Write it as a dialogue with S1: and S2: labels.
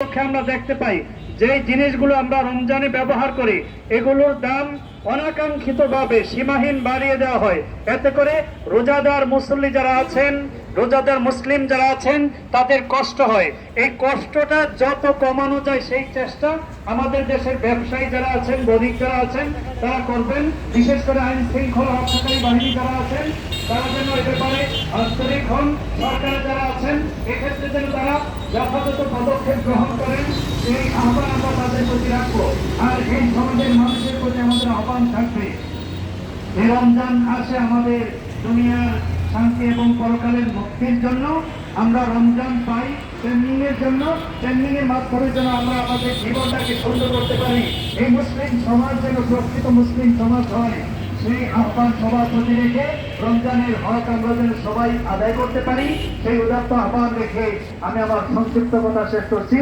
S1: আমরা দেখতে পাই যে জিনিসগুলো আমরা রমজানে ব্যবহার করি, এগুলোর দাম অনাকাঙ্ক্ষিতভাবে সীমাহীন বাড়িয়ে দেওয়া হয়। এতে করে রোজাদার মুসল্লি যারা আছেন রোজাদার মুসলিম যারা আছেন, তাদের কষ্ট হয়। এই কষ্টটা যত কমানো যায়, সেই চেষ্টা আমাদের দেশের ব্যবসায়ী যারা আছেন, বণিক যারা আছেন, তারা করবেন। বিশেষ করে আইন শৃঙ্খলা রক্ষাকারী বাহিনী যারা আছেন, তারা যেন এ ব্যাপারে আন্তরিক হন। সরকারে যারা আছেন, এক্ষেত্রে যেন তারা যথাযথ পদক্ষেপ গ্রহণ করেন, সেই আহ্বান আমরা তাদের প্রতি রাখব। আর এই সমাজের মানুষের প্রতি আমাদের আহ্বান থাকবে। এই রমজান আসে আমাদের দুনিয়ার শান্তি এবং পরকালের মুক্তির জন্য আমরা রমজান পাই ট্রেনিং এর জন্য ট্রেনিং এর মাধ্যমে যেন আমরা আমাদের জীবনটাকে সুন্দর করতে পারি। এই মুসলিম সমাজ যেন প্রকৃত মুসলিম সমাজ হয়। সেই আহ্বান সবার প্রতি রেখে রমজানের হক আমরা যেন সবাই আদায় করতে পারি, সেই উদাত্ত আহ্বান রেখে আমি আমার সংক্ষিপ্ত কথা শেষ করছি।